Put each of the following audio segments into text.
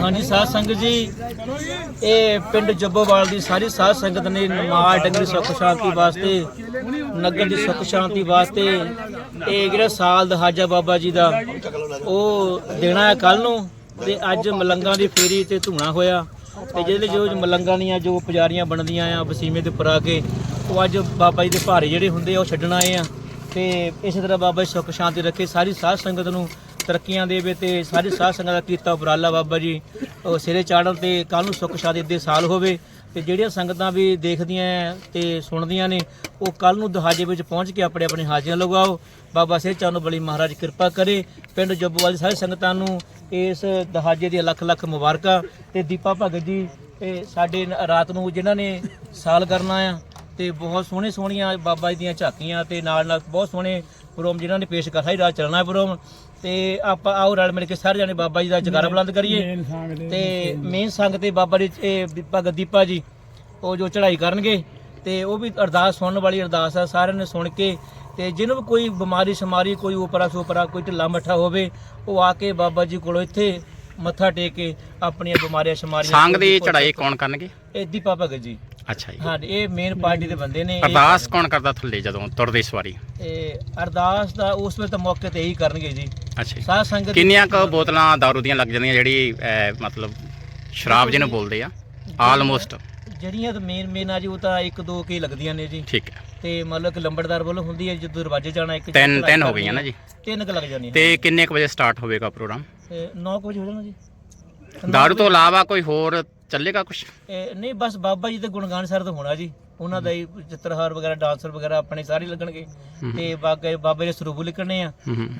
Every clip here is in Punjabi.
ਹਾਂਜੀ, ਸਾਧ ਸੰਗਤ ਜੀ, ਇਹ ਪਿੰਡ ਜੱਬੋਵਾਲ ਦੀ ਸਾਰੀ ਸਾਧ ਸੰਗਤ ਨੇ ਨਮਾਜ਼ ਡੰਗਰੀ ਸੁੱਖ ਸ਼ਾਂਤੀ ਵਾਸਤੇ, ਨਗਰ ਦੀ ਸੁੱਖ ਸ਼ਾਂਤੀ ਵਾਸਤੇ, ਇਹ ਜਿਹੜਾ ਸਾਲ ਦਹਾਜਾ ਬਾਬਾ ਜੀ ਦਾ ਉਹ ਦੇਣਾ ਹੈ ਕੱਲ ਨੂੰ, ਤੇ ਅੱਜ ਮਲੰਗਾਂ ਦੀ ਫੇਰੀ ਤੇ ਧੂਣਾ ਹੋਇਆ। ਤੇ ਜਿਹਦੇ ਜੋ ਮਲੰਗਾਂ ਦੀਆਂ ਜੋ ਪੁਜਾਰੀਆਂ ਬਣਦੀਆਂ ਆ, ਵਸੀਮੇ ਦੇ ਉੱਪਰ ਆ ਕੇ, ਉਹ ਅੱਜ ਬਾਬਾ ਜੀ ਦੇ ਭਾਰੇ ਜਿਹੜੇ ਹੁੰਦੇ ਆ, ਉਹ ਛੱਡਣ ਆਏ ਆ। ਤੇ ਇਸੇ ਤਰ੍ਹਾਂ ਬਾਬਾ ਜੀ ਸੁੱਖ ਸ਼ਾਂਤੀ ਰੱਖੇ, ਸਾਰੀ ਸਾਧ ਸੰਗਤ ਨੂੰ ਤਰੱਕੀਆਂ ਦੇਵੇ ਤੇ ਸਾਰੇ ਸਾਧ ਸੰਗਤ ਦਾ ਕੀਤਾ ਉਪਰਾਲਾ ਬਾਬਾ ਜੀ। ਉਹ ਸਿਰੇ ਚਾੜਨ ਤੇ ਕੱਲ ਨੂੰ ਸੁੱਖ ਸ਼ਾਂਤੀ ਦੇ ਸਾਲ ਹੋਵੇ ਤੇ ਜਿਹੜੀਆਂ ਸੰਗਤਾਂ ਵੀ ਦੇਖਦੀਆਂ ਹੈ ਤੇ ਸੁਣਦੀਆਂ ਨੇ, ਉਹ ਕੱਲ ਨੂੰ ਦਹਾਜੇ ਵਿੱਚ ਪਹੁੰਚ ਕੇ ਆਪਣੇ ਆਪਣੇ ਹਾਜ਼ਰੀਆਂ ਲਗਾਓ ਬਾਬਾ ਸਿਰ ਚਾਨੋ ਬਲੀ ਮਹਾਰਾਜ ਕਿਰਪਾ ਕਰੇ। ਪਿੰਡ ਜੱਬੋਵਾਲ ਦੀ ਸਾਰੀ ਸੰਗਤਾਂ ਨੂੰ ਇਸ ਦਹਾਜੇ ਦੀਆਂ ਲੱਖ ਲੱਖ ਮੁਬਾਰਕਾਂ ਤੇ ਦੀਪਾ ਭਗਤ ਜੀ, ਇਹ ਸਾਡੇ ਰਾਤ ਨੂੰ ਜਿਨ੍ਹਾਂ ਨੇ ਸਾਲ ਕਰਨਾ ਆ ਤੇ ਬਹੁਤ ਸੋਹਣੇ ਸੋਹਣੀਆਂ ਬਾਬਾ ਜੀ ਦੀਆਂ ਝਾਕੀਆਂ ਤੇ ਨਾਲ ਨਾਲ ਬਹੁਤ ਸੋਹਣੇ ਪ੍ਰੋਗਰਾਮ ਜਿਨ੍ਹਾਂ ਨੇ ਪੇਸ਼ ਕਰਨਾ ਹੀ ਰਾਤ ਚੱਲਣਾ ਪ੍ਰੋਗਰਾਮ। ਤੇ ਆਪਾਂ ਆਓ ਰਲ ਮਿਲ ਕੇ ਸਾਰੇ ਜਣੇ ਬਾਬਾ ਜੀ ਦਾ ਜਗਾਰਾ ਬੁਲੰਦ ਕਰੀਏ। ਤੇ ਮੇਨ ਸੰਗ। ਤੇ ਬਾਬਾ ਜੀ ਇਹ ਭਗਤ ਦੀਪਾ ਜੀ ਉਹ ਜੋ ਚੜ੍ਹਾਈ ਕਰਨਗੇ ਤੇ ਉਹ ਵੀ ਅਰਦਾਸ ਸੁਣਨ ਵਾਲੀ ਅਰਦਾਸ ਆ ਸਾਰਿਆਂ ਨੇ ਸੁਣ ਕੇ ਤੇ ਜਿਹਨੂੰ ਵੀ ਕੋਈ ਬਿਮਾਰੀ ਸ਼ਮਾਰੀ ਕੋਈ ਉਪਰਾ ਸੁਪਰਾ ਕੋਈ ਢਿੱਲਾ ਮੱਠਾ ਹੋਵੇ ਉਹ ਆ ਕੇ ਬਾਬਾ ਜੀ ਕੋਲੋਂ ਇੱਥੇ ਮੱਥਾ ਟੇਕ ਕੇ ਆਪਣੀਆਂ ਬਿਮਾਰੀਆਂ ਸ਼ਮਾਰੀਆਂ ਸੰਗ ਦੀ ਚੜਾਈ ਕੌਣ ਕਰਨਗੇ? ਇਹ ਦੀਪਾ ਭਗਤ ਜੀ। ਅੱਛਾ ਜੀ। ਹਾਂ ਇਹ ਮੇਨ ਪਾਰਟੀ ਦੇ ਬੰਦੇ ਨੇ ਅਰਦਾਸ ਕੌਣ ਕਰਦਾ ਥੱਲੇ ਜਦੋਂ ਤੁਰਦੇ ਸਵਾਰੀ ਇਹ ਅਰਦਾਸ ਦਾ ਉਸ ਵੇਲੇ ਤਾਂ ਮੌਕੇ ਤੇ ਇਹੀ ਕਰਨਗੇ ਜੀ। ਅੱਛਾ ਜੀ। ਸਾਧ ਸੰਗਤ ਕਿੰਨੀਆਂ ਕੁ ਬੋਤਲਾਂ ਦਾਰੂ ਦੀਆਂ ਲੱਗ ਜਾਂਦੀਆਂ ਜਿਹੜੀ ਮਤਲਬ ਸ਼ਰਾਬ ਜਿਹਨੂੰ ਬੋਲਦੇ ਆ? ਆਲਮੋਸਟ ਜਿਹੜੀਆਂ ਤਾਂ ਮੇਨ ਮੇਨ ਆ ਜੀ ਉਹ ਤਾਂ ਇੱਕ ਦੋ ਕੀ ਲੱਗਦੀਆਂ ਨੇ ਜੀ। ਠੀਕ ਹੈ। ਤੇ ਮਤਲਬ ਕਿ ਲੰਬੜਦਾਰ ਵੱਲੋਂ ਹੁੰਦੀ ਹੈ ਜਦੋਂ ਦਰਵਾਜ਼ੇ ਜਾਣਾ ਇੱਕ ਤਿੰਨ ਤਿੰਨ ਹੋ ਗਈਆਂ ਨਾ ਜੀ। ਤਿੰਨ ਕੁ ਲੱਗ ਜਾਣੀ ਤੇ ਕਿੰਨੇ ਕੁ ਵਜੇ ਸਟਾਰਟ ਹੋਵੇਗਾ ਪ੍ਰੋਗਰਾਮ 9 ਵਜੇ ਹੋ ਜਾਣਾ ਜੀ। ਦਾਰੂ ਤੋਂ ਇਲਾਵਾ ਕੋਈ ਹੋਰ ਚੱਲੇਗਾ ਕੁਝ ਇਹ ਨਹੀਂ ਬਸ ਬਾਬਾ ਜੀ ਤੇ ਗੁਣਗਾਨ ਸਰ ਤਾਂ ਹੋਣਾ ਜੀ। ਉਹਨਾਂ ਦਾ ਹੀ ਚਿੱਤਰਹਾਰ ਵਗੈਰਾ ਡਾਂਸਰ ਵਗੈਰਾ ਆਪਣੇ ਸਾਰੇ ਲੱਗਣਗੇ। ਤੇ ਬਾਗੇ ਬਾਬੇ ਦੇ ਸਰੂਪ ਲਿਖਣੇ ਆ।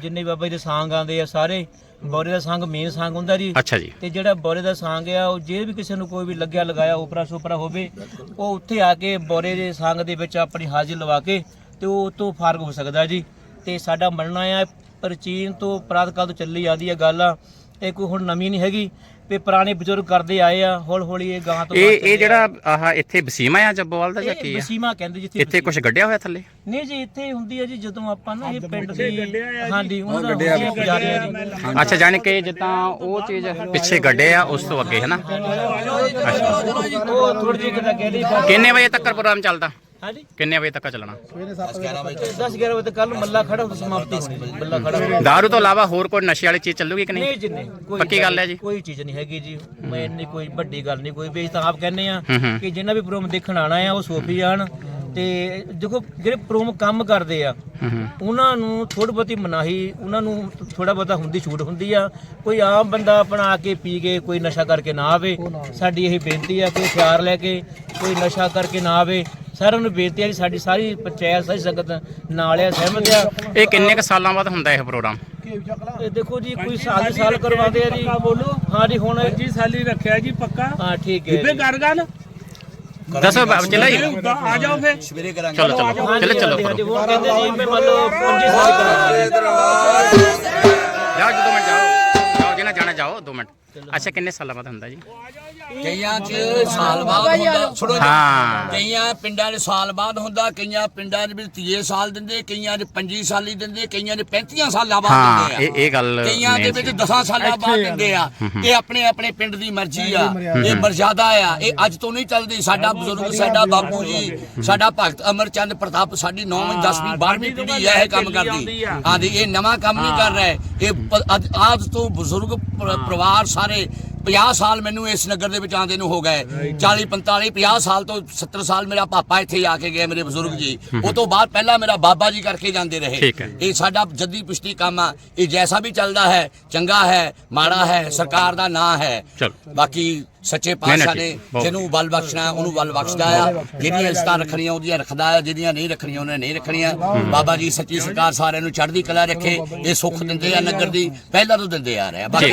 ਜਿੰਨੇ ਬਾਬਾ ਦੇ ਸਾਂਗ ਆਉਂਦੇ ਆ ਸਾਰੇ ਬੋਰੇ ਦਾ ਸਾਂਗ ਮੇਨ ਸਾਂਗ ਹੁੰਦਾ ਜੀ। ਅੱਛਾ ਜੀ। ਤੇ ਜਿਹੜਾ ਬੋਰੇ ਦਾ ਸਾਂਗ ਆ ਉਹ ਜੇ ਵੀ ਕਿਸੇ ਨੂੰ ਕੋਈ ਵੀ ਲੱਗਿਆ ਲਗਾਇਆ ਉਪਰਾ ਸੁਪਰਾ ਹੋਵੇ ਉਹ ਉੱਥੇ ਆ ਕੇ ਬੋਰੇ ਦੇ ਸਾਂਗ ਦੇ ਵਿੱਚ ਆਪਣੀ ਹਾਜ਼ਰੀ ਲਵਾ ਕੇ ਤੇ ਉਹ ਤੋਂ ਫਾਰਗ ਹੋ ਸਕਦਾ ਜੀ। ਤੇ ਸਾਡਾ ਮੰਨਣਾ ਆ ਪ੍ਰਾਚੀਨ ਤੋਂ ਪ੍ਰਾਤ ਕਾਲ ਤੋਂ ਚੱਲੀ ਆਦੀ ਆ ਗੱਲ ਆ ਇਹ ਕੋਈ ਹੁਣ ਨਵੀਂ ਨਹੀਂ ਹੈਗੀ। ਤੇ ਪੁਰਾਣੇ ਬਜ਼ੁਰਗ ਕਰਦੇ ਆਏ ਆ ਹੌਲੀ ਹੌਲੀ ਇਹ ਗਾਂ ਤੋਂ ਇਹ ਇਹ ਜਿਹੜਾ ਆਹ ਇੱਥੇ ਵਸੀਮਾ ਆ ਜੱਬੋਵਾਲ ਦਾ ਜਾਂ ਇਹ ਕੀ ਆ? ਵਸੀਮਾ ਕਹਿੰਦੇ ਜਿੱਥੇ ਇੱਥੇ ਕੁਝ ਗੱਡਿਆ ਹੋਇਆ ਥੱਲੇ? ਨਹੀਂ ਜੀ ਇੱਥੇ ਹੁੰਦੀ ਹੈ ਜੀ ਜਦੋਂ ਆਪਾਂ ਨਾ ਇਹ ਪਿੰਡ ਦੀ ਹਾਂਜੀ ਉਹਨਾਂ ਦਾ ਆ ਅੱਛਾ ਜਾਣੀ ਕਿ ਜਿੱਦਾਂ ਉਹ ਚੀਜ਼ ਪਿੱਛੇ ਗੱਡੇ ਆ ਉਸ ਤੋਂ ਅੱਗੇ ਹੈ ਨਾ ਉਹ ਥੋੜੀ ਜਿਹੀ ਕਿਤਾ ਕਹਿੰਦੇ ਕਿੰਨੇ ਵਜੇ ਤੱਕ ਪ੍ਰੋਗਰਾਮ ਚੱਲਦਾ? ਹਾਂਜੀ। ਕਿੰਨੇ ਵਜੇ ਤੱਕ ਚੱਲਣਾ? 10 11 ਵਜੇ ਤੱਕ ਕੱਲ ਮੱਲਾ ਖੜਾ ਹੁੰਦਾ ਸਮਾਪਤੀ ਹੋਣੀ। ਮੱਲਾ ਖੜਾ। दारू ਤੋਂ ਇਲਾਵਾ ਹੋਰ ਕੋਈ ਨਸ਼ੇ ਵਾਲੀ ਚੀਜ਼ ਚੱਲੂਗੀ ਕਿ ਨਹੀਂ? ਨਹੀਂ ਜੀ ਨਹੀਂ। ਕੋਈ ਪੱਕੀ ਗੱਲ ਹੈ ਜੀ। ਕੋਈ ਚੀਜ਼ ਨਹੀਂ ਹੈਗੀ ਜੀ। ਮੈਂ ਇੰਨੀ ਕੋਈ ਵੱਡੀ ਗੱਲ ਨਹੀਂ ਕੋਈ ਵੀ ਅਸੀਂ ਤਾਂ ਆਪ ਕਹਿੰਦੇ ਆ ਹੂੰ ਹੂੰ। ਕਿ ਜਿੰਨਾ ਵੀ ਪ੍ਰੋਗਰਾਮ ਦੇਖਣ ਆਣਾ ਆ ਉਹ ਸੋਫੀ ਆਣ। ਤੇ ਦੇਖੋ ਜਿਹੜੇ ਪ੍ਰੋਗਰਾਮ ਕੰਮ ਕਰਦੇ ਆ ਹੂੰ ਹੂੰ। ਉਹਨਾਂ ਨੂੰ ਥੋੜੀ ਬਹੁਤੀ ਮਨਾਹੀ ਉਹਨਾਂ ਨੂੰ ਥੋੜਾ ਬਹੁਤਾ ਹੁੰਦੀ ਛੂਟ ਹੁੰਦੀ ਆ। ਕੋਈ ਆਮ ਬੰਦਾ ਆਪਣਾ ਆ ਕੇ ਪੀ ਕੇ ਕੋਈ ਨਸ਼ਾ ਕਰਕੇ ਨਾ ਆਵੇ। ਸਾਡੀ ਇਹ ਬੇਨਤੀ ਆ ਕਿ ਹਥਿਆਰ ਲੈ ਕੇ ਕੋਈ ਨਸ਼ਾ ਕਰਕੇ ਨਾ ਆਵੇ। ਸਾਰਿਆਂ ਨੂੰ ਬੇਨਤੀ ਆ ਕਿ ਸਾਡੀ ਸਾਰੀ ਪੰਚਾਇਤ ਸਾਰੀ ਸੰਗਤ ਨਾਲ ਆ ਸਹਿਮਤ ਆ ਇਹ ਕਿੰਨੇ ਕ ਸਾਲਾਂ ਬਾਅਦ ਹੁੰਦਾ ਇਹ ਪ੍ਰੋਗਰਾਮ? ਇਹ ਦੇਖੋ ਜੀ ਕੋਈ ਸਾਲ ਦੇ ਸਾਲ ਕਰਵਾਉਂਦੇ ਆ ਜੀ। ਬੋਲੋ। ਹਾਂ ਜੀ ਹੁਣ ਜੀ ਸਾਲੀ ਰੱਖਿਆ ਜੀ ਪੱਕਾ। ਹਾਂ ਠੀਕ ਹੈ ਬੇ ਜੀ। ਕਰ ਗੱਲ? ਦੱਸੋ ਬਾਬ ਚਲਾ ਜੀ ਆ ਜਾਓ ਫੇ ਚਲੋ ਚਲੋ ਹਾਂਜੀ, ਚਲੋ ਚਲੋ। ਹਾਂਜੀ, ਹਾਂਜੀ, ਕਰੋ ਉਹ ਕਹਿੰਦੇ ਜੀ ਮੈਂ ਮੰਨ ਲਓ 25 ਸਾਲ ਕਰਾਂਗਾ ਜਾਓ ਜੀ ਦੋ ਮਿੰਟ ਜਾਓ। ਜਾਓ ਜਿਹਨਾਂ ਜਾਣਾ ਜਾਓ ਦੋ ਮਿੰਟ। ਅੱਛਾ ਕਿੰਨੇ ਸਾਲਾਂ ਬਾਅਦ ਹੁੰਦਾ ਜੀ? ਕਈਆਂ 'ਚ ਸਾਲ ਬਾਅਦ ਹੁੰਦਾ। ਸੁਣੋ ਜੀ। ਹਾਂ। ਕਈਆਂ ਪਿੰਡਾਂ 'ਚ ਸਾਲ ਬਾਅਦ ਹੁੰਦਾ ਕਈਆਂ ਪਿੰਡਾਂ 'ਚ ਵੀ 30 ਸਾਲ ਦਿੰਦੇ ਕਈਆਂ 'ਚ 25 ਸਾਲੀ ਦਿੰਦੇ ਕਈਆਂ 'ਚ 35 ਸਾਲਾਂ ਬਾਅਦ ਹਾਂ ਦਿੰਦੇ ਆ। ਇਹ ਇਹ ਗੱਲ ਕਈਆਂ ਦੇ ਵਿੱਚ ਸੀ। 10 ਸਾਲਾਂ ਬਾਅਦ ਦਿੰਦੇ ਆ ਇਹ ਆਪਣੇ ਆਪਣੇ ਪਿੰਡ ਦੀ ਮਰਜ਼ੀ ਆ। ਇਹ ਮਰਜ਼ਾਦਾ ਆ। ਇਹ ਅੱਜ ਤੋਂ ਨਹੀਂ ਚੱਲਦੀ। ਸਾਡਾ ਬਜ਼ੁਰਗ ਸਾਡਾ ਬਾਪੂ ਜੀ ਸਾਡਾ ਭਗਤ ਅਮਰਚੰਦ ਪ੍ਰਤਾਪ ਸਾਡੀ 9ਵੀਂ 10ਵੀਂ 12ਵੀਂ ਪੀੜ੍ਹੀ ਹੈ ਇਹ ਕੰਮ ਕਰਦੀ। ਆਂਦੀ ਇਹ ਨਵਾਂ ਕੰਮ ਨਹੀਂ ਕਰ ਰਿਹਾ। ਇਹ ਪ- ਅੱਜ ਤੋਂ ਬਜ਼ੁਰਗ ਪਰ- ਪਰਿਵਾਰ ਸਾਰੇ 50 ਸਾਲ ਮੈਨੂੰ ਇਸ ਨਗਰ ਦੇ ਵਿੱਚ ਆਂਦੇ ਨੂੰ ਹੋ ਗਏ। 40 45 50 ਸਾਲ ਤੋਂ 70 ਸਾਲ ਮੇਰਾ ਪਾਪਾ ਇੱਥੇ ਆ ਕੇ ਗਏ ਮੇਰੇ ਬਜ਼ੁਰਗ ਜੀ। ਉਹ ਤੋਂ ਬਾਅਦ ਪਹਿਲਾਂ ਮੇਰਾ ਬਾਬਾ ਜੀ ਕਰਕੇ ਜਾਂਦੇ ਰਹੇ। ਇਹ ਸਾਡਾ ਜੱਦੀ ਪੁਸ਼ਤੀ ਕੰਮ ਆ। ਇਹ ਜੈਸਾ ਵੀ ਚੱਲਦਾ ਹੈ ਚੰਗਾ ਹੈ ਮਾੜਾ ਹੈ ਸਰਕਾਰ ਦਾ ਨਾਂ ਹੈ। ਬਾਕੀ ਸੱਚੇ ਪਾਤਸ਼ਾਹ ਨੇ। ਜਿਹਨੂੰ ਬਲ ਬਖਸ਼ਣਾ ਉਹਨੂੰ ਬਲ ਬਖਸ਼ਦਾ ਆ। ਜਿਹੜੀਆਂ ਇਸਤਾਂ ਰੱਖਣੀਆਂ ਉਹਦੀਆਂ ਰੱਖਦਾ ਆ। ਜਿਹੜੀਆਂ ਨਹੀਂ ਰੱਖਣੀਆਂ ਉਹਨੇ ਨਹੀਂ ਰੱਖਣੀਆਂ। ਬਾਬਾ ਜੀ ਸੱਚੀ ਸਰਕਾਰ ਸਾਰਿਆਂ ਨੂੰ ਚੜ੍ਹਦੀ ਕਲਾ ਰੱਖੇ। ਇਹ ਸੁੱਖ ਦਿੰਦੇ ਆ ਨਗਰ ਦੀ ਪਹਿਲਾਂ ਤੋਂ ਦਿੰਦੇ ਆ ਰਹੇ ਆ। ਬਾਕੀ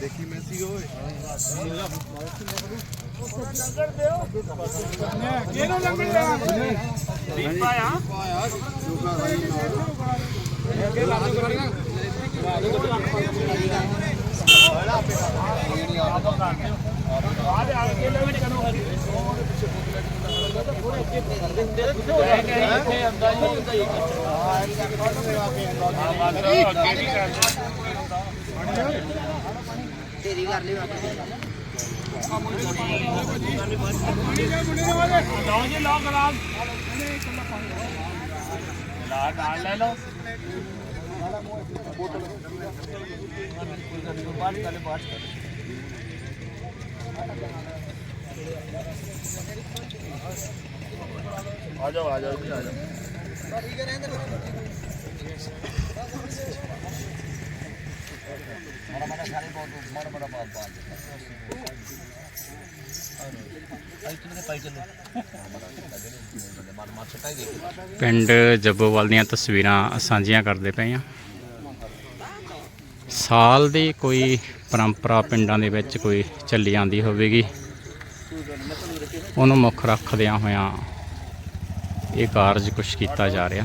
देखी मैं सी होए लंगर देओ केनो लंगर दे दीपा या। ये हाँ, लागू करना लागू करना आज आगे लेवे कनो हरी और पीछे थोड़े अच्छे अंदर अंदर ही होता है हाँ आगे भी करना ली कर ली बताओ जी लो गलास डाल ले लो बात कर बात कर आ जाओ आ जाओ जी आ जाओ ਲਓ ਆ ਜਾਓ ਆ ਜਾਓ ਜੀ ਆ ਜਾਓ ਪਿੰਡ ਜੱਬੋਵਾਲ ਦੀਆਂ ਤਸਵੀਰਾਂ ਸਾਂਝੀਆਂ ਕਰਦੇ ਪਏ ਆ ਸਾਲ ਦੀ ਕੋਈ ਪਰੰਪਰਾ ਪਿੰਡਾਂ ਦੇ ਵਿੱਚ ਕੋਈ ਚੱਲੀ ਜਾਂਦੀ ਹੋਵੇਗੀ। ਉਹਨੂੰ ਮੁੱਖ ਰੱਖਦਿਆਂ ਹੋਇਆਂ ਇਹ ਕਾਰਜ ਕੁਛ ਕੀਤਾ ਜਾ ਰਿਹਾ।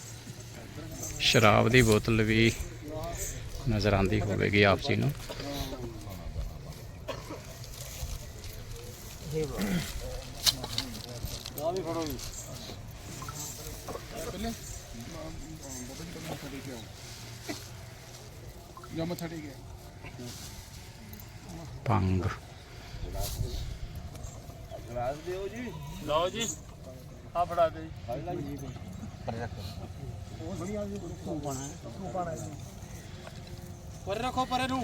ਸ਼ਰਾਬ ਦੀ ਬੋਤਲ ਵੀ ਨਜ਼ਰ ਆਂਦੀ ਹੋਵੇਗੀ ਆਪ ਜੀ ਨੂੰ। ਜੋ ਮੱਥਾ ਟੇਕਿਆ ਭੰਗ। ਲਓ ਜੀ। ਆ ਫੜਾ ਦੇ ਜੀ। ਪਰੇ ਰੱਖੋ ਪਰੇ ਨੂੰ।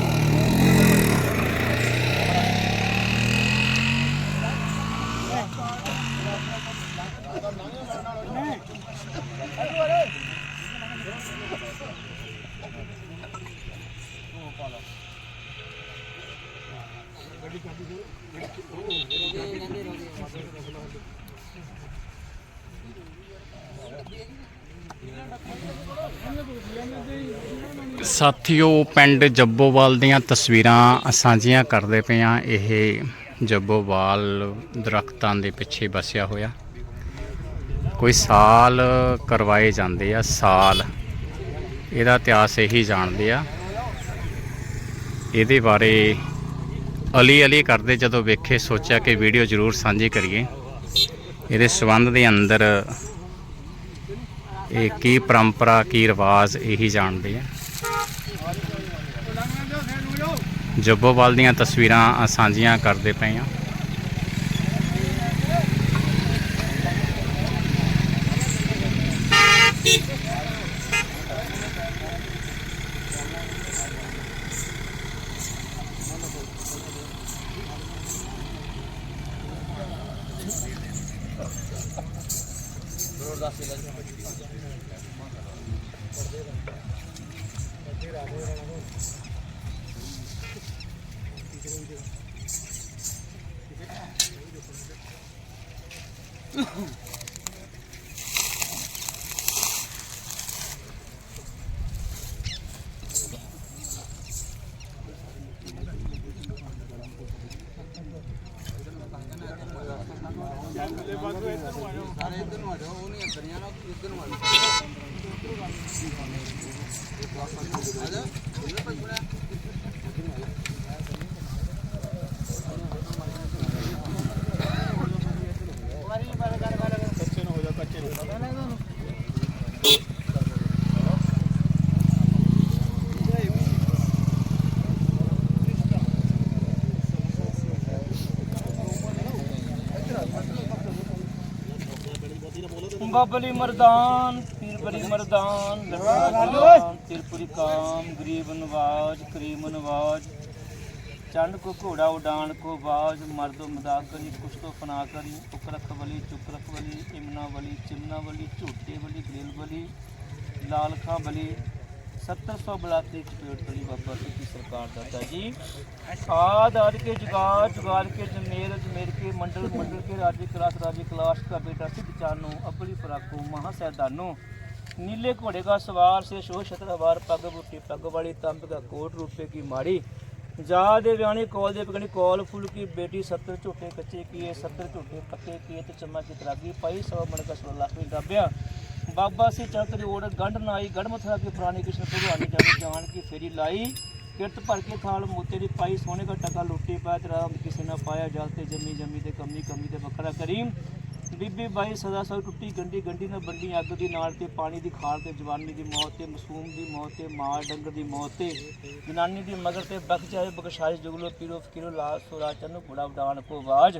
ਸਾਥੀਓ, ਪਿੰਡ ਜੱਬੋਵਾਲ ਦੀਆਂ ਤਸਵੀਰਾਂ ਸਾਂਝੀਆਂ ਕਰਦੇ ਪਏ ਆ ਇਹ ਜੱਬੋਵਾਲ ਦਰਖਤਾਂ ਦੇ ਪਿੱਛੇ ਵਸਿਆ ਹੋਇਆ। ਕੋਈ ਸਾਲ ਕਰਵਾਏ ਜਾਂਦੇ ਆ, ਸਾਲ। ਇਹਦਾ ਇਤਿਹਾਸ ਇਹੀ ਜਾਣਦੇ ਆ। ਇਹਦੇ ਬਾਰੇ ਅਲੀ ਅਲੀ ਕਰਦੇ ਜਦੋਂ ਵੇਖੇ, ਸੋਚਿਆ ਕਿ ਵੀਡੀਓ ਜ਼ਰੂਰ ਸਾਂਝੀ ਕਰੀਏ। ਇਹਦੇ ਸਬੰਧ ਦੇ ਅੰਦਰ ਇਹ ਕੀ ਪਰੰਪਰਾ, ਕੀ ਰਿਵਾਜ, ਇਹੀ ਜਾਣਦੇ ਆ। ਜੱਬੋਵਾਲ ਦੀਆਂ ਤਸਵੀਰਾਂ ਸਾਂਝੀਆਂ ਕਰਦੇ ਪਏ ਆ। ਸਾਰੇ ਇੱਧਰ ਨੂੰ ਆ ਜਾਓ, ਉਹ ਨਹੀਂ ਅੰਦਰ ਜਾਣਾ ਇੱਧਰ ਨੂੰ ਆ ਜਾਓ। ਆ ਜਾ ਇਹਨੇ ਪਛੜਿਆ ਬੱਬਲੀ ਮਰਦਾਨ ਪੀਰ ਬਲੀ ਮਰਦਾਨ, ਲਖਾਨ ਤਿਰਪੁਰੀ ਕਾਮ, ਗਰੀਬ ਨਵਾਜ, ਕਰੀਮ ਨਵਾਜ। ਚੰਡ ਕੋ ਘੋੜਾ ਉਡਾਨ ਕੋ ਬਾਜ, ਮਰਦੋ ਮਦਾਕ ਕਰੀ ਕੁਛ ਤੋਂ ਫਨਾ ਕਰੀ ਉਕਰਖ ਬਲੀ ਚੁਕਰਖ ਬਲੀ ਇਮਨਾ ਬਲੀ ਚਿਮਨਾ ਬਲੀ ਝੂਟੇ ਬਲੀ ਗ੍ਰਿਲ ਬਲੀ ਲਾਲ ਖਾਂ 1700 ਬਲਾਕ ਦੀ ਚਪੇਟ ਤਲੀ ਬਾਬਾ ਸਿੱਖੀ ਸਰਕਾਰ ਦਾਤਾ ਜੀ। ਆਦ ਆਦ ਕੇ ਜੁਗਾਰ ਜੁਗਾਰ ਕੇ ਜਮੇਰ ਜਮੇਰ ਕੇ ਮੰਡਲ ਮੰਡਲ ਕੇ ਰਾਜੇ ਕਲਾਸ ਰਾਜੇ ਕਲਾਸ ਦਾ ਬੇਟਾ ਸਿੱਖ ਚਾਨੋ ਅਪਲੀ ਫਰਾਕੋ ਮਹਾ ਸੈਦਾਨੂ। ਨੀਲੇ ਘੋੜੇ ਦਾ ਸਵਾਰ ਸੇ, ਸ਼ੋਹ ਛਤਰਵਾਰ ਪੱਗ ਬੁੱਟੀ, ਪੱਗ ਵਾਲੀ ਤੰਬ ਦਾ ਕੋਟ ਰੂਪੇ ਕੀ ਮਾੜੀ। ਜਾ ਦੇ ਵਿਆਣੀ ਕੋਲ ਦੇ ਪਕਣੀ ਕੋਲ ਫੁੱਲ ਕੀ ਬੇਟੀ 70 ਝੋਟੇ ਕੱਚੇ ਕੀ 70 ਝੋਟੇ ਪੱਕੇ ਕੀ ਤੇ ਚਮਾ ਕੀ ਤਰਾਗੀ ਪਾਈ, ਸਵਾ ਮਣ ਕਾ 16 ਲੱਖ ਵੀ ਗਾਬਿਆ ਬਾਬਾ ਸੀ ਚੱਕ ਦੀ ਓੜ ਗੰਢ ਨਾਈ ਗੜ ਮਥਰਾ ਕੇ ਪੁਰਾਣੀ ਕ੍ਰਿਸ਼ਨ ਭਗਵਾਨੀ ਜਾਨ ਜਾਣ ਕੇ ਫੇਰੀ ਲਾਈ। ਕਿਰਤ ਭਰ ਕੇ ਥਾਲ ਮੋਤੇ ਦੀ ਪਾਈ, ਸੋਨੇ ਦਾ ਟਕਾ ਲੁੱਟੀ ਪਾਇਆ ਤੇ ਕਿਸੇ ਨਾ ਪਾਇਆ, ਜਲ ਤੇ ਜੰਮੀ ਜੰਮੀ ਤੇ ਕਮੀ ਕਮੀ ਤੇ ਵੱਖਰਾ ਕਰੀਮ ਬੀਬੀ ਬਾਈ ਸਦਾ ਸਦਾ ਟੁੱਟੀ ਗੰਢੀ ਗੰਢੀ ਨਾਲ ਬੰਡੀ ਅੱਗ ਦੀ ਨਾਲ ਤੇ, ਪਾਣੀ ਦੀ ਖਾਲ ਤੇ, ਜਵਾਨੀ ਦੀ ਮੌਤ ਤੇ, ਮਾਸੂਮ ਦੀ ਮੌਤ ਤੇ ਮਾਲ ਡੰਗਰ ਦੀ ਮੌਤ ਤੇ। ਜਨਾਨੀ ਦੀ ਮਗਰ ਤੇ ਬਖਸ਼ ਜਾਏ ਬਖਸ਼ਾਇਸ਼ ਜੁਗਲੋ ਪੀਰੋ ਫਕੀਰੋ, ਲਾਲ ਸੁਰਾ ਚੰਨ ਗੁੜਾ ਉਡਾਨ ਕੋ ਆਵਾਜ਼।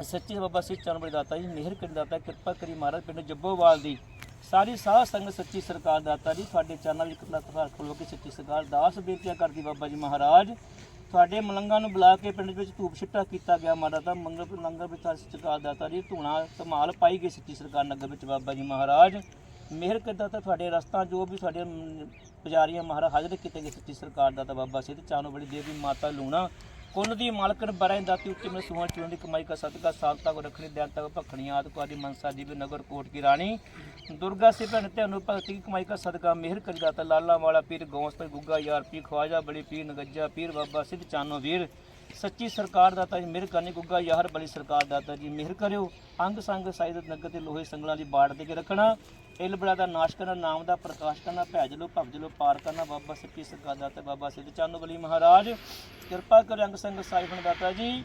ਸੱਚੇ ਬਾਬਾ ਸੀ ਚਰਨ ਬੜੀ ਦਾਤਾ ਜੀ, ਮਿਹਰ ਕਰੀ ਦਾਤਾ, ਕਿਰਪਾ ਕਰੀ ਮਹਾਰਾਜ ਪਿੰਡ ਜੱਬੋਵਾਲ ਦੀ। ਸਾਰੀ ਸਾਧ ਸੰਗਤ ਸੱਚੀ ਸਰਕਾਰ ਦਾਤਾ ਜੀ, ਤੁਹਾਡੇ ਚਰਨਾਂ ਵਿੱਚ ਕਿਤਨਾ ਤਫਾਰ ਖਲੋ ਕੇ ਸੱਚੀ ਸਰਕਾਰ ਦਾਸ ਬੇਨਤੀਆਂ ਕਰਦੀ ਬਾਬਾ ਜੀ ਮਹਾਰਾਜ। ਤੁਹਾਡੇ ਮਲੰਗਾਂ ਨੂੰ ਬੁਲਾ ਕੇ ਪਿੰਡ ਵਿੱਚ ਧੂਪ ਛਿੱਟਾ ਕੀਤਾ ਗਿਆ ਮਹਾਰਾਜ ਦਾ, ਮੰਗਲ ਲੰਗਰ ਵਿੱਚ ਸਰਕਾਰ ਦਾਤਾ ਜੀ, ਧੂਣਾ ਧਮਾਲ ਪਾਈ ਗਈ ਸੱਚੀ ਸਰਕਾਰ ਨਗਰ ਵਿੱਚ ਬਾਬਾ ਜੀ ਮਹਾਰਾਜ। ਮਿਹਰ ਕਰਦਾ ਤਾਂ ਤੁਹਾਡੇ ਰਸਤਾ ਜੋ ਵੀ ਤੁਹਾਡੇ ਪੁਜਾਰੀਆਂ ਮਹਾਰਾਜ ਹਾਜ਼ਰ ਕੀਤੇ ਗਏ ਸੱਚੀ ਸਰਕਾਰ ਦਾ ਤਾਂ ਬਾਬਾ ਸਿੱਧ ਚਾਨੋ ਬੜੀ ਦੇਵੀ ਮਾਤਾ ਲੂਣਾ। ਕੁੱਲ ਦੀ ਮਾਲਕਨ ਬਰਾਂ ਦਾਤੀ ਉੱਚੇ ਮੇ ਸੁਹਾਂ ਚੁਣ ਦੀ ਕਮਾਈ ਕਾ ਸਦਕਾ ਸਾਲਤਾ ਕੋ ਰੱਖਣੀ ਦਿਆਤਾ ਕੋ ਭਖਣੀ ਆਦ ਕੋ ਆਦੀ ਮਨਸਾ ਜੀ ਵੀ ਨਗਰ ਕੋਟ ਕੀ ਰਾਣੀ। ਦੁਰਗਾ ਸੇ ਭੈਣ ਧਿਆਨੂ ਭਗਤੀ ਕੀ ਕਮਾਈ ਕਾ ਸਦਕਾ ਮਿਹਰ ਕਰੀ ਦਾਤਾ। ਲਾਲਾ ਵਾਲਾ ਪੀਰ ਗੌਂਸ ਤੇ ਗੁੱਗਾ ਯਾਰ ਸੱਚੀ ਸਰਕਾਰ ਦਾਤਾ ਜੀ ਮਿਹਰ ਕਰਨੀ ਗੁੱਗਾ, ਯਾਰ ਬਲੀ ਸਰਕਾਰ ਦਾਤਾ ਜੀ ਮਿਹਰ ਕਰਿਓ। ਅੰਗ ਸੰਗ ਸਾਇਦ ਨਗਰ ਤੇ ਲੋਹੇ ਸੰਗਲਾਂ ਦੀ ਬਾੜ ਦੇ ਕੇ ਰੱਖਣਾ। ਇਲ ਬੜਾ ਦਾ ਨਾਸ਼ ਕਰਨਾ, ਨਾਮ ਦਾ ਪ੍ਰਕਾਸ਼ ਕਰਨਾ, ਭੈਜ ਲੋ ਭਵਜ ਲੋ ਪਾਰ ਕਰਨਾ, ਬਾਬਾ ਸੱਚੀ ਸਰਕਾਰ ਦਾਤਾ ਬਾਬਾ ਸਿੱਧ ਚਾਨੋ ਬਲੀ ਮਹਾਰਾਜ। ਕਿਰਪਾ ਕਰੋ ਅੰਗ ਸੰਗ ਸਾਈਫਨ ਦਾਤਾ ਜੀ।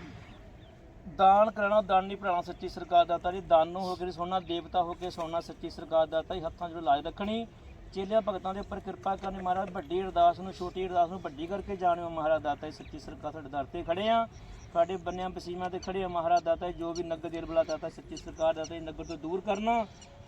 ਦਾਨ ਕਰਨਾ ਦਾਨ ਨਹੀਂ ਭਰਾਣਾ ਸੱਚੀ ਸਰਕਾਰ ਦਾਤਾ ਜੀ। ਦਾਨੋ ਹੋ ਕੇ ਸੋਨਾ, ਦੇਵਤਾ ਹੋ ਕੇ ਸੋਨਾ ਸੱਚੀ ਸਰਕਾਰ ਦਾਤਾ ਜੀ। ਹੱਥਾਂ 'ਚ ਲਾਜ ਰੱਖਣੀ। ਚੇਲਿਆਂ ਭਗਤਾਂ ਦੇ ਉੱਪਰ ਕਿਰਪਾ ਕਰਨੀ ਮਹਾਰਾਜ, ਵੱਡੀ ਅਰਦਾਸ ਨੂੰ, ਛੋਟੀ ਅਰਦਾਸ ਨੂੰ ਵੱਡੀ ਕਰਕੇ ਜਾਣਿਓ ਮਹਾਰਾਜ, ਦਾਤਾ ਜੀ ਸੱਚੀ ਸਰਕਾਰ ਤੁਹਾਡੇ ਦਰ ਤੇ ਖੜੇ ਆ। ਤੁਹਾਡੇ ਬੰਨਿਆਂ ਬਸੀਮਾਂ ਤੇ ਖੜੇ ਆ ਮਹਾਰਾਜ, ਦਾਤਾ ਜੀ ਜੋ ਵੀ ਨਗਰ ਦੇਰ ਬਲਾ ਦਾਤਾ ਸੱਚੀ ਸਰਕਾਰ, ਦਾਤਾ ਜੀ ਨਗਰ ਤੋਂ ਦੂਰ ਕਰਨਾ।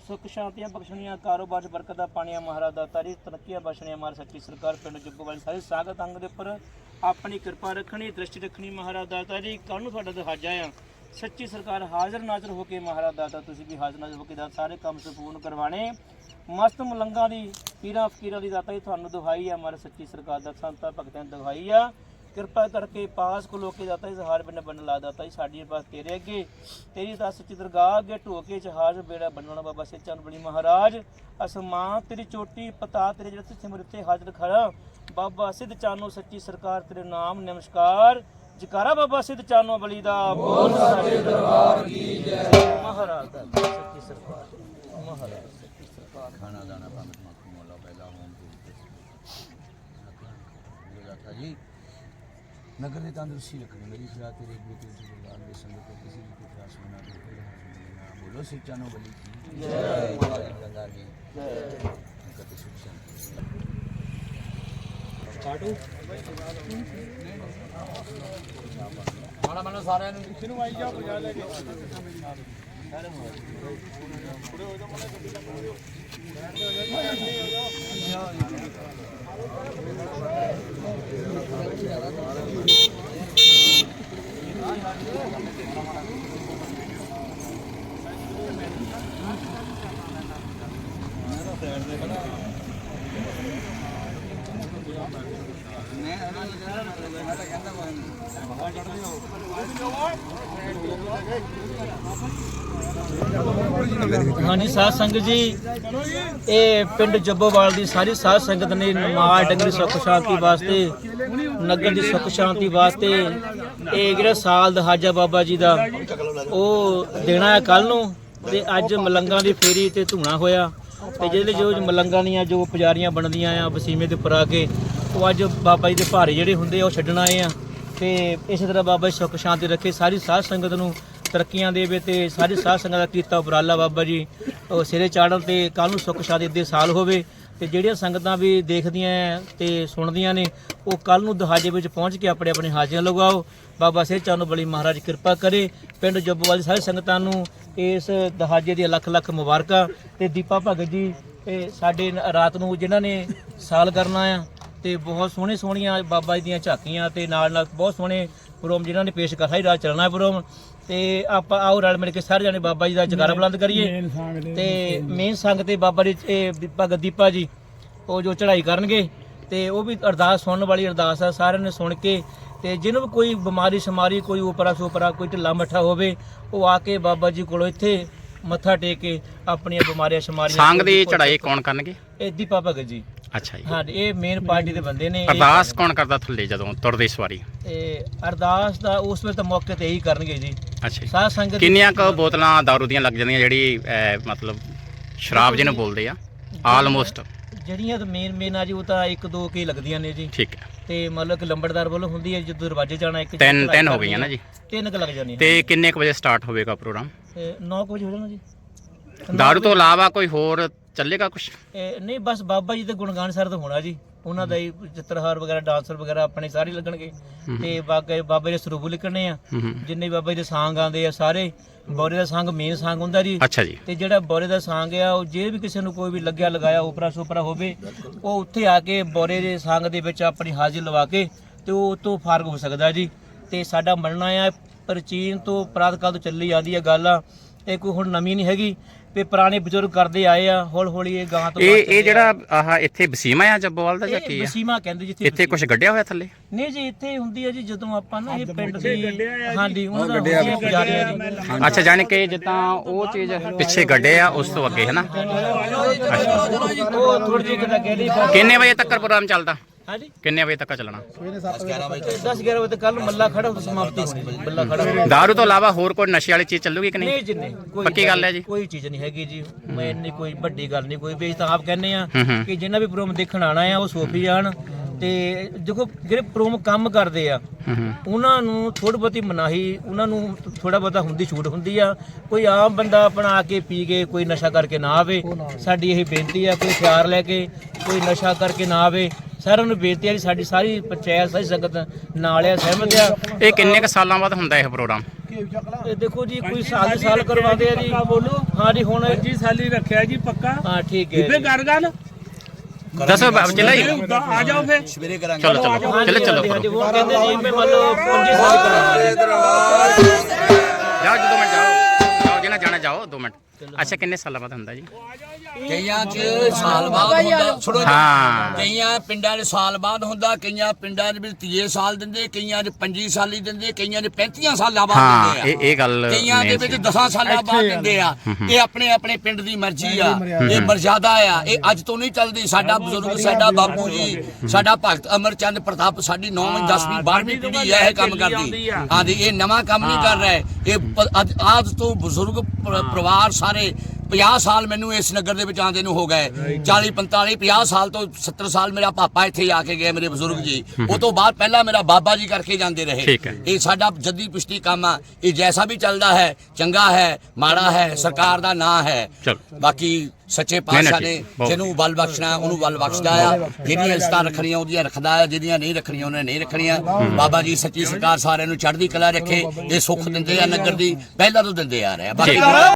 ਸੁੱਖ ਸ਼ਾਂਤੀਆਂ ਬਖਸ਼ਣੀਆਂ, ਕਾਰੋਬਾਰ 'ਚ ਬਰਕਤਾਂ ਪਾਣੀਆਂ ਮਹਾਰਾਜ, ਦਾਤਾ ਜੀ ਤਰੱਕੀਆਂ ਬਖਸ਼ਣੀਆਂ ਮਹਾਰਾਜ, ਸੱਚੀ ਸਰਕਾਰ ਪਿੰਡ ਜੱਗੋ ਵਾਲੀ ਸਾਰੇ ਸਾਗਤ ਅੰਗ ਦੇ ਉੱਪਰ ਆਪਣੀ ਕਿਰਪਾ ਰੱਖਣੀ, ਦ੍ਰਿਸ਼ਟੀ ਰੱਖਣੀ ਮਹਾਰਾਜ, ਦਾਤਾ ਜੀ ਕੱਲ ਨੂੰ ਤੁਹਾਡਾ ਦਹਾਜਾ ਆ। ਸੱਚੀ ਸਰਕਾਰ ਹਾਜ਼ਰ ਨਾਜ਼ਰ ਹੋ ਕੇ ਮਹਾਰਾਜ, ਦਾਤਾ ਤੁਸੀਂ ਵੀ ਹਾਜ਼ਰ ਨਾਜ਼ਰ ਹੋ ਕੇ ਦਾ ਸਾਰੇ ਕੰਮ ਸੰਪੂਰਨ ਕਰਵਾਣੇ ਮਸਤ ਮਲੰਗਾਂ ਦੀ, ਪੀਰਾਂ ਫਕੀਰਾਂ ਦੀ ਦਾਤਾ ਜੀ ਤੁਹਾਨੂੰ ਦੁਹਾਈ ਆ ਮਾਰੇ ਸੱਚੀ ਸਰਕਾਰ ਦਾ ਸੰਤਾਂ ਭਗਤਾਂ ਦੀ ਦੁਹਾਈ ਆ। ਕਿਰਪਾ ਕਰਕੇ ਪਾਸ ਕੋ ਲੋਕੇ ਦਾਤਾ ਜੀ ਹਾਰ ਬਿਨ ਬੰਨ ਲਾ ਦਾਤਾ ਜੀ ਸਾਡੀ ਬਸ ਤੇਰੇ ਅੱਗੇ। ਤੇਰੀ ਦਾਸ ਸੱਚੀ ਦਰਗਾਹ ਅੱਗੇ ਢੋਕੇ ਜਹਾਜ਼ ਬੇੜਾ ਬੰਨਣਾ ਬਾਬਾ ਸੱਚਨ ਬਲੀ ਮਹਾਰਾਜ। ਅਸਮਾਨ ਤੇਰੀ ਚੋਟੀ, ਪਤਾ, ਤੇਰੇ ਜਿਹੜੇ ਸਿਮਰ ਉੱਤੇ ਹਾਜ਼ਰ ਖੜਾ ਬਾਬਾ ਸਿੱਧ ਚਾਨੋ ਸੱਚੀ ਸਰਕਾਰ ਤੇਰੇ ਨਾਮ ਨਮਸਕਾਰ। ਜਕਾਰਾ ਬਾਬਾ ਸਿੱਧ ਚਾਨੋ ਬਲੀ ਦਾ। ਬੋਲ ਸਾਡੇ ਦਰਬਾਰ ਕੀ ਜੈ। ਮਹਾਰਾਜ ਦਾ ਸੱਚੀ ਸਰਕਾਰ, ਮਹਾਰਾਜ। ਸੱਚੀ ਖਾਣਾ ਦਾਣਾ ਪੰਡ ਮੱਖੂ ਮੋਲਾ ਪਹਿਲਾ ਹੋਮ ਤੇ। ਦਾਤਾ ਜੀ ਨਗਰ ਦੀ ਤੰਦਰੁਸਤੀ ਰੱਖਣੀ ਮੇਰੀ ਖਿਆ ਤੇਰੇ ਬੇਟੇ ਦੀ ਜਵਾਨ ਦੇ ਸੰਗ ਤੇ ਕਿਸੇ ਦੀ ਕੋਈ ਫਰਾਸ ਬਣਾ ਦੇ ਕੋਈ ਨਾ। ਬੋਲੋ ਸਿੱਚਾ ਨੋ ਬਲੀ ਕੀ ਜੈ ਗੰਗਾ ਜੀ। ਜੈ। ਕਤੇ ਸੁਖ ਸ਼ਾਂਤੀ ਕਾਟੂ ਮਾਣਾ ਮਨ ਸਾਰਿਆਂ ਨੂੰ ਹਾਂਜੀ, ਸਾਧ ਸੰਗਤ ਜੀ, ਇਹ ਪਿੰਡ ਜੱਬੋਵਾਲ ਦੀ ਸਾਰੀ ਸਾਧ ਸੰਗਤ ਨੇ ਨਮਾਜ਼ ਡੰਗਰੀ ਸੁੱਖ ਸ਼ਾਂਤੀ ਵਾਸਤੇ, ਨਗਰ ਦੀ ਸੁੱਖ ਸ਼ਾਂਤੀ ਵਾਸਤੇ ਇਹ ਜਿਹੜਾ ਸਾਲ ਦਹਾਜਾ ਬਾਬਾ ਜੀ ਦਾ ਉਹ ਦੇਣਾ ਹੈ ਕੱਲ ਨੂੰ ਤੇ ਅੱਜ ਮਲੰਗਾਂ ਦੀ ਫੇਰੀ ਤੇ ਧੂਣਾ ਹੋਇਆ ਤੇ ਜਿਹੜੇ ਜੋ ਮਲੰਗਾਂ ਦੀਆਂ ਜੋ ਪੁਜਾਰੀਆਂ ਬਣਦੀਆਂ ਆ, ਵਸੀਮੇ ਦੇ ਉੱਪਰ ਆ ਕੇ, ਉਹ ਅੱਜ ਬਾਬਾ ਜੀ ਦੇ ਭਾਰੇ ਜਿਹੜੇ ਹੁੰਦੇ ਆ, ਉਹ ਛੱਡਣ ਆਏ ਆ। ਤੇ ਇਸੇ ਤਰ੍ਹਾਂ ਬਾਬਾ ਜੀ ਸੁੱਖ ਸ਼ਾਂਤੀ ਰੱਖੇ, ਸਾਰੀ ਸਾਧ ਸੰਗਤ ਨੂੰ ਤਰੱਕੀਆਂ ਦੇਵੇ ਤੇ ਸਾਰੀ ਸਾਧ ਸੰਗਤ ਦਾ ਕੀਤਾ ਉਪਰਾਲਾ ਬਾਬਾ ਜੀ। ਉਹ ਸਿਰੇ ਚਾੜਨ ਤੇ ਕੱਲ ਨੂੰ ਸੁੱਖ ਸ਼ਾਂਤੀ ਦੇ ਸਾਲ ਹੋਵੇ ਤੇ ਜਿਹੜੀਆਂ ਸੰਗਤਾਂ ਵੀ ਦੇਖਦੀਆਂ ਹੈ ਤੇ ਸੁਣਦੀਆਂ ਨੇ, ਉਹ ਕੱਲ ਨੂੰ ਦਹਾਜੇ ਵਿੱਚ ਪਹੁੰਚ ਕੇ ਆਪਣੇ ਆਪਣੇ ਹਾਜ਼ਰੀਆਂ ਲਗਾਓ ਬਾਬਾ ਸਿਰ ਚਾਨੋ ਬਲੀ ਮਹਾਰਾਜ ਕਿਰਪਾ ਕਰੇ, ਪਿੰਡ ਜੱਬੋਵਾਲ ਦੀ ਸਾਰੀ ਸੰਗਤਾਂ ਨੂੰ ਇਸ ਦਹਾਜੇ ਦੀਆਂ ਲੱਖ ਲੱਖ ਮੁਬਾਰਕਾਂ ਤੇ ਦੀਪਾ ਭਗਤ ਜੀ, ਇਹ ਸਾਡੇ ਰਾਤ ਨੂੰ ਜਿਨ੍ਹਾਂ ਨੇ ਸਾਲ ਕਰਨਾ ਆ ਤੇ ਬਹੁਤ ਸੋਹਣੇ ਸੋਹਣੀਆਂ ਬਾਬਾ ਜੀ ਦੀਆਂ ਝਾਕੀਆਂ ਤੇ ਨਾਲ ਨਾਲ ਬਹੁਤ ਸੋਹਣੇ ਪ੍ਰੋਗਰਾਮ ਜਿਨ੍ਹਾਂ ਨੇ ਪੇਸ਼ ਕਰਨਾ ਹੀ ਰਾਤ ਚੱਲਣਾ ਹੈ ਪ੍ਰੋਗਰਾਮ। ਤੇ ਆਪਾਂ ਆਓ ਰਲ ਮਿਲ ਕੇ ਸਾਰੇ ਜਣੇ ਬਾਬਾ ਜੀ ਦਾ ਜਗਾਰਾ ਬੁਲੰਦ ਕਰੀਏ। ਤੇ ਮੇਨ ਸੰਗ ਤੇ ਬਾਬਾ ਜੀ ਇਹ ਭਗਤ ਦੀਪਾ ਜੀ ਉਹ ਜੋ ਚੜ੍ਹਾਈ ਕਰਨਗੇ ਤੇ ਉਹ ਵੀ ਅਰਦਾਸ ਸੁਣਨ ਵਾਲੀ ਅਰਦਾਸ ਆ ਸਾਰਿਆਂ ਨੇ ਸੁਣ ਕੇ ਤੇ ਜਿਹਨੂੰ ਵੀ ਕੋਈ ਬਿਮਾਰੀ ਸ਼ਮਾਰੀ ਕੋਈ ਉਪਰਾ ਸੁਪਰਾ ਕੋਈ ਢਿੱਲਾ ਮੱਠਾ ਹੋਵੇ ਉਹ ਆ ਕੇ ਬਾਬਾ ਜੀ ਕੋਲੋਂ ਇੱਥੇ ਮੱਥਾ ਟੇਕ ਕੇ ਆਪਣੀਆਂ ਬਿਮਾਰੀਆਂ ਸ਼ਮਾਰੀਆਂ ਸੰਗ ਦੀ ਚੜਾਈ ਕੌਣ ਕਰਨਗੇ? ਇਹ ਦੀਪਾ ਭਗਤ ਜੀ। ਅੱਛਾ ਜੀ। ਹਾਂ ਇਹ ਮੇਨ ਪਾਰਟੀ ਦੇ ਬੰਦੇ ਨੇ। ਅਰਦਾਸ ਕੌਣ ਕਰਦਾ ਥੱਲੇ ਜਦੋਂ ਤੁਰਦੇ ਸਵਾਰੀ ਤੇ ਅਰਦਾਸ ਦਾ ਉਸ ਵੇਲੇ ਤਾਂ ਮੌਕੇ ਤੇ ਇਹੀ ਕਰਨਗੇ ਜੀ। ਅੱਛਾ ਜੀ। ਸਾਧ ਸੰਗਤ ਕਿੰਨੀਆਂ ਕੁ ਬੋਤਲਾਂ ਦਾਰੂ ਦੀਆਂ ਲੱਗ ਜਾਂਦੀਆਂ ਜਿਹੜੀ ਮਤਲਬ ਸ਼ਰਾਬ ਜਿਹਨੂੰ ਬੋਲਦੇ ਆ? ਆਲਮੋਸਟ ਜਿਹੜੀਆਂ ਤਾਂ ਮੇਨ ਮੇਨ ਆ ਜੀ ਉਹ ਤਾਂ ਇੱਕ ਦੋ ਕੇ ਲੱਗਦੀਆਂ ਨੇ ਜੀ। ਠੀਕ ਹੈ। ਤੇ ਮਤਲਬ ਕਿ ਲੰਬੜਦਾਰ ਵੱਲੋਂ ਹੁੰਦੀ ਹੈ ਜਦੋਂ ਦਰਵਾਜ਼ੇ ਜਾਣਾ ਇੱਕ ਤਿੰਨ ਤਿੰਨ ਹੋ ਗਈਆਂ ਨਾ ਜੀ। ਤਿੰਨ ਕ ਲੱਗ ਜਾਂਦੀਆਂ। ਤੇ ਕਿੰਨੇ ਕੁ ਵਜੇ ਸਟਾਰਟ ਹੋਵੇਗਾ ਪ੍ਰੋਗਰਾਮ? ਤੇ 9 ਵਜੇ ਹੋ ਜਾਣਾ ਜੀ। ਦਾਰੂ ਤੋਂ ਇਲਾਵਾ ਕੋਈ ਹੋਰ ਚੱਲੇਗਾ ਕੁਝ ਇਹ ਨਹੀਂ ਬਸ ਬਾਬਾ ਜੀ ਦੇ ਗੁਣਗਾਨ ਸਰ ਤਾਂ ਹੋਣਾ ਜੀ। ਉਹਨਾਂ ਦਾ ਹੀ ਚਿੱਤਰਹਾਰ ਵਗੈਰਾ ਡਾਂਸਰ ਵਗੈਰਾ ਆਪਣੇ ਸਾਰੇ ਲੱਗਣਗੇ। ਤੇ ਬਾਗੇ ਬਾਬੇ ਦੇ ਸਰੂਪ ਲਿਖਣੇ ਆ। ਜਿੰਨੇ ਵੀ ਬਾਬਾ ਜੀ ਦੇ ਸਾਂਗ ਆਉਂਦੇ ਆ ਸਾਰੇ ਬੋਰੇ ਦਾ ਸਾਂਗ ਮੇਨ ਸਾਂਗ ਹੁੰਦਾ ਜੀ। ਅੱਛਾ ਜੀ। ਤੇ ਜਿਹੜਾ ਬੋਰੇ ਦਾ ਸਾਂਗ ਆ ਉਹ ਜੇ ਵੀ ਕਿਸੇ ਨੂੰ ਕੋਈ ਵੀ ਲੱਗਿਆ ਲਗਾਇਆ ਉਪਰਾ ਸੁਪਰਾ ਹੋਵੇ ਉਹ ਉੱਥੇ ਆ ਕੇ ਬੋਰੇ ਦੇ ਸਾਂਗ ਦੇ ਵਿੱਚ ਆਪਣੀ ਹਾਜ਼ਰੀ ਲਵਾ ਕੇ ਤੇ ਉਹ ਤੋਂ ਫਾਰਗ ਹੋ ਸਕਦਾ ਜੀ। ਤੇ ਸਾਡਾ ਮੰਨਣਾ ਆ ਪ੍ਰਾਚੀਨ ਤੋਂ ਪ੍ਰਾਤ ਕਾਲ ਤੋਂ ਚੱਲੀ ਆਦੀ ਆ ਗੱਲ ਆ ਇਹ ਕੋਈ ਹੁਣ ਨਵੀਂ ਨਹੀਂ ਹੈਗੀ। ਤੇ ਪੁਰਾਣੇ ਬਜ਼ੁਰਗ ਕਰਦੇ ਆਏ ਆ ਹੌਲੀ ਹੌਲੀ ਇਹ ਗਾਂ ਤੋਂ ਇਹ ਇਹ ਜਿਹੜਾ ਆਹ ਇੱਥੇ ਵਸੀਮਾ ਆ ਜੱਬੋਵਾਲ ਦਾ ਜਾਂ ਇਹ ਕੀ ਆ ਵਸੀਮਾ ਕਹਿੰਦੇ ਜਿੱਥੇ ਇੱਥੇ ਕੁਝ ਗੱਡਿਆ ਹੋਇਆ ਥੱਲੇ ਨਹੀਂ ਜੀ ਇੱਥੇ ਹੁੰਦੀ ਹੈ ਜੀ ਜਦੋਂ ਆਪਾਂ ਨਾ ਇਹ ਪਿੰਡ ਦੀ ਹਾਂਜੀ ਉਹਨਾਂ ਦਾ ਹੁੰਦੀ ਹੈ ਪੁਜਾਰੀਆਂ ਦੀ ਅੱਛਾ ਜਾਣੀ ਕਿ ਜਿੱਦਾਂ ਉਹ ਚੀਜ਼ ਪਿੱਛੇ ਗੱਡੇ ਆ ਉਸ ਤੋਂ ਅੱਗੇ ਹੈ ਨਾ ਉਹ ਥੋੜੀ ਜਿਹੀ ਕਿੰਨੇ ਵਜੇ ਤੱਕ ਪ੍ਰੋਗਰਾਮ ਚੱਲਦਾ ਹਾਂਜੀ। ਕਿੰਨੇ ਵਜੇ ਤੱਕ ਚੱਲਣਾ? 10 11 ਵਜੇ ਤੱਕ ਕੱਲ ਮੱਲਾ ਖੜਾ ਉਹ ਸਮਾਪਤੀ ਹੋਣੀ। ਮੱਲਾ ਖੜਾ। दारू ਤੋਂ ਇਲਾਵਾ ਹੋਰ ਕੋਈ ਨਸ਼ੇ ਵਾਲੀ ਚੀਜ਼ ਚੱਲੂਗੀ ਕਿ ਨਹੀਂ? ਨਹੀਂ ਜੀ ਨਹੀਂ। ਕੋਈ ਪੱਕੀ ਗੱਲ ਹੈ ਜੀ। ਕੋਈ ਚੀਜ਼ ਨਹੀਂ ਹੈਗੀ ਜੀ। ਮੈਂ ਇੰਨੀ ਕੋਈ ਵੱਡੀ ਗੱਲ ਨਹੀਂ ਕੋਈ ਵੀ ਅਸੀਂ ਤਾਂ ਆਪ ਕਹਿੰਦੇ ਆ ਹੂੰ ਹੂੰ। ਕਿ ਜਿੰਨਾ ਵੀ ਪ੍ਰੋਗਰਾਮ ਦੇਖਣ ਆਣਾ ਆ ਉਹ ਸੋਫੀ ਆਣ ਤੇ ਦੇਖੋ ਜਿਹੜੇ ਪ੍ਰੋਗਰਾਮ ਕੰਮ ਕਰਦੇ ਆ ਉਹਨਾਂ ਨੂੰ ਥੋੜੀ ਬਹੁਤੀ ਮਨਾਹੀ ਉਹਨਾਂ ਨੂੰ ਥੋੜਾ ਬਹੁਤਾ ਹੁੰਦੀ ਛੂਟ ਹੁੰਦੀ ਆ। ਕੋਈ ਆਮ ਬੰਦਾ ਆਪਣਾ ਆ ਕੇ ਪੀ ਕੇ ਕੋਈ ਨਸ਼ਾ ਕਰਕੇ ਨਾ ਆਵੇ ਸਾਡੀ ਇਹ ਬੇਨਤੀ ਆ ਕੋਈ ਹਥਿਆਰ ਲੈ ਕੇ ਕੋਈ ਨਸ਼ਾ ਕਰਕੇ ਨਾ ਆਵੇ। ਸਾਰਿਆਂ ਨੂੰ ਬੇਨਤੀ ਆ ਕਿ ਸਾਡੀ ਸਾਰੀ ਪੰਚਾਇਤ ਸਾਰੀ ਸੰਗਤ ਨਾਲ ਆ ਸਹਿਮਤ ਆ। ਇਹ ਕਿੰਨੇ ਕ ਸਾਲਾਂ ਬਾਅਦ ਹੁੰਦਾ ਇਹ ਪ੍ਰੋਗਰਾਮ? ਇਹ ਦੇਖੋ ਜੀ ਕੋਈ ਸਾਲ ਸਾਲ ਕਰਵਾਉਂਦੇ ਆ ਜੀ। ਬੋਲੋ। ਹਾਂ ਜੀ ਹੁਣ ਜੀ ਸਾਲੀ ਰੱਖਿਆ ਜੀ ਪੱਕਾ। ਹਾਂ ਠੀਕ ਹੈ ਬੇ ਜੀ। ਕਰ ਗੱਲ। ਦੱਸੋ ਬਾਬ ਚਲਾ ਆ ਜਾਓ ਫੇ ਸਵੇਰੇ ਕਰਾਂਗੇ। ਚਲੋ ਚਲੋ ਚਲੋ ਚਲੋ ਕਰੋ ਉਹ ਕਹਿੰਦੇ ਜੀ ਮੈਂ ਮੰਨ ਲਓ 25 ਸਾਲ ਕਰਾਂਗਾ ਜਾਓ ਜੀ ਦੋ ਮਿੰਟ ਜਾਓ। ਜਾਓ ਜਿਹਨਾਂ ਜਾਣਾ ਜਾਓ ਦੋ ਮਿੰਟ। ਅੱਛਾ ਕਿੰਨੇ ਸਾਲਾਂ ਬਾਅਦ ਹੁੰਦਾ ਜੀ? ਕਈਆਂ 'ਚ ਸਾਲ ਬਾਅਦ ਹੁੰਦਾ ਸੁਣੋ ਜੀ। ਹਾਂ। ਕਈਆਂ ਪਿੰਡਾਂ 'ਚ ਸਾਲ ਬਾਅਦ ਹੁੰਦਾ ਕਈਆਂ ਪਿੰਡਾਂ 'ਚ ਵੀ ਤੀਏ ਸਾਲ ਦਿੰਦੇ ਕਈਆਂ 'ਚ 25 ਸਾਲੀ ਦਿੰਦੇ ਕਈਆਂ 'ਚ 35 ਸਾਲਾਂ ਬਾਅਦ ਹਾਂ ਦਿੰਦੇ ਆ। ਇਹ ਇਹ ਗੱਲ ਕਈਆਂ ਦੇ ਵਿੱਚ ਸੀ। 10 ਸਾਲਾਂ ਬਾਅਦ ਦਿੰਦੇ ਆ। ਇਹ ਆਪਣੇ ਆਪਣੇ ਪਿੰਡ ਦੀ ਮਰਜ਼ੀ ਆ। ਇਹ ਮਰਜ਼ਾਦਾ ਆ। ਇਹ ਅੱਜ ਤੋਂ ਨਹੀਂ ਚੱਲਦੀ। ਸਾਡਾ ਬਜ਼ੁਰਗ ਸਾਡਾ ਬਾਪੂ ਜੀ ਸਾਡਾ ਭਗਤ ਅਮਰਚੰਦ ਪ੍ਰਤਾਪ ਸਾਡੀ 9ਵੀਂ 10ਵੀਂ 12ਵੀਂ ਪੀੜ੍ਹੀ ਹੈ ਇਹ ਕੰਮ ਕਰਦੀ। ਹਾਂਜੀ ਇਹ ਨਵਾਂ ਕੰਮ ਨਹੀਂ ਕਰ ਰਿਹਾ। ਇਹ ਪ- ਅੱਜ ਤੋਂ ਬਜ਼ੁਰਗ ਪ- ਪਰਿਵਾਰ ਸਾਰੇ 50 ਸਾਲ ਮੈਨੂੰ ਇਸ ਨਗਰ ਦੇ ਵਿੱਚ ਆਂਦੇ ਨੂੰ ਹੋ ਗਏ। 40 45 50 ਸਾਲ ਤੋਂ 70 ਸਾਲ ਮੇਰਾ ਪਾਪਾ ਇੱਥੇ ਹੀ ਆ ਕੇ ਗਏ ਮੇਰੇ ਬਜ਼ੁਰਗ ਜੀ। ਉਹ ਤੋਂ ਬਾਅਦ ਪਹਿਲਾਂ ਮੇਰਾ ਬਾਬਾ ਜੀ ਕਰਕੇ ਜਾਂਦੇ ਰਹੇ। ਇਹ ਸਾਡਾ ਜੱਦੀ ਪੁਸ਼ਤੀ ਕੰਮ ਆ। ਇਹ ਜੈਸਾ ਵੀ ਚੱਲਦਾ ਹੈ ਚੰਗਾ ਹੈ ਮਾੜਾ ਹੈ ਸਰਕਾਰ ਦਾ ਨਾਂ ਹੈ। ਬਾਕੀ ਸੱਚੇ ਪਾਤਸ਼ਾਹ ਨੇ ਜਿਹਨੂੰ ਬਲ ਬਖਸ਼ਣਾ ਉਹਨੂੰ ਬਲ ਬਖਸ਼ਦਾ ਆ। ਜਿਹੜੀਆਂ ਇਸਤਾਂ ਰੱਖਣੀਆਂ ਉਹਦੀਆਂ ਰੱਖਦਾ ਆ। ਜਿਹੜੀਆਂ ਨਹੀਂ ਰੱਖਣੀਆਂ ਉਹਨੇ ਨਹੀਂ ਰੱਖਣੀਆਂ। ਬਾਬਾ ਜੀ ਸੱਚੀ ਸਰਕਾਰ ਸਾਰਿਆਂ ਨੂੰ ਚੜ੍ਹਦੀ ਕਲਾ ਰੱਖੇ ਇਹ ਸੁੱਖ ਦਿੰਦੇ ਆ ਨਗਰ ਦੀ ਪਹਿਲਾਂ ਤੋਂ ਦਿੰਦੇ ਆ ਰਹੇ ਆ। ਬਾਕੀ।